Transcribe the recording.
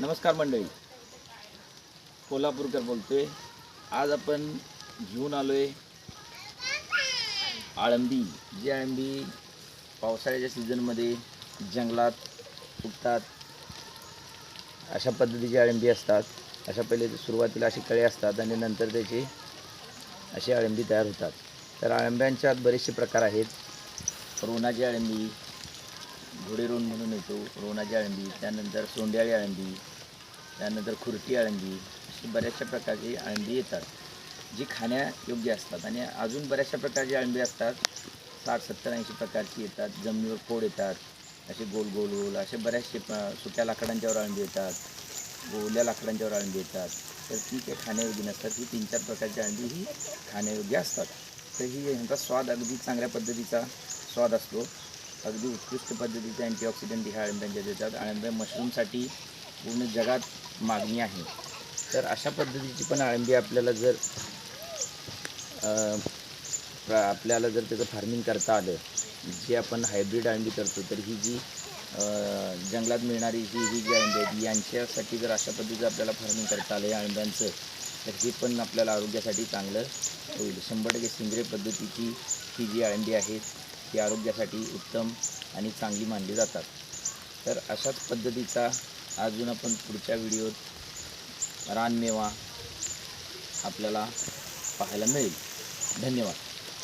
नमस्कार मंडळी. कोल्हापूरकर बोलतोय. आज आपण घेऊन आलोय आळंबी जी आळंबी पावसाळ्याच्या सीझनमध्ये जंगलात उगतात अशा पद्धतीची आळंबी असतात. अशा पहिले सुरुवातीला अशी कळे असतात आणि नंतर त्याचे अशी आळंबी तयार होतात. तर आळंब्यांच्यात बरेचसे प्रकार आहेत. रोणाची आळंबी घोडेरोण म्हणून येतो. रोणाची आळंबी त्यानंतर सोंड्याळी आळंबी त्यानंतर खुर्टी आळंबी अशी बऱ्याचशा प्रकारची आळंबी येतात जी खाण्यायोग्य असतात. आणि अजून बऱ्याचशा प्रकारची आळंबी असतात. साठ सत्तर ऐंशी प्रकारची येतात. जमिनीवर फोड येतात. असे गोल गोल गोल असे बऱ्याचशे सुक्या लाकडांच्यावर आळंबी येतात. ओल्या लाकडांच्यावर आळंबी येतात. तर ती काही खाण्यायोग्य नसतात. ही तीन चार प्रकारची आळंबी ही खाण्यायोग्य असतात. तर ही ह्यांचा स्वाद अगदी चांगल्या पद्धतीचा स्वाद असतो. अगदी उत्कृष्ट पद्धतीचे अँटीऑक्सिडंट ह्या अळंब्यांच्या देतात अळंब्या मशरूमसाठी पूर्ण जगात मागणी आहे. तर अशा पद्धतीची पण अळंबी आपल्याला जर आपल्याला जर त्याचं फार्मिंग करता आलं जे आपण हायब्रिड अळंबी करतो तर ही जी जंगलात मिळणारी जी ही जी अळंबी आहेत यांच्यासाठी जर अशा पद्धतीचं आपल्याला फार्मिंग करता आलं या अळंब्यांचं तर हे पण आपल्याला आरोग्यासाठी चांगलं होईल. शंभर टक्के सेंद्रिय पद्धतीची ही जी अळंबी आहे ती आरोग्यासाठी उत्तम आणि चांगली मानली जातात. तर अशाच पद्धतीचा अजून आपण पुढच्या व्हिडिओत रानमेवा आपल्याला पाहायला मिळेल. धन्यवाद.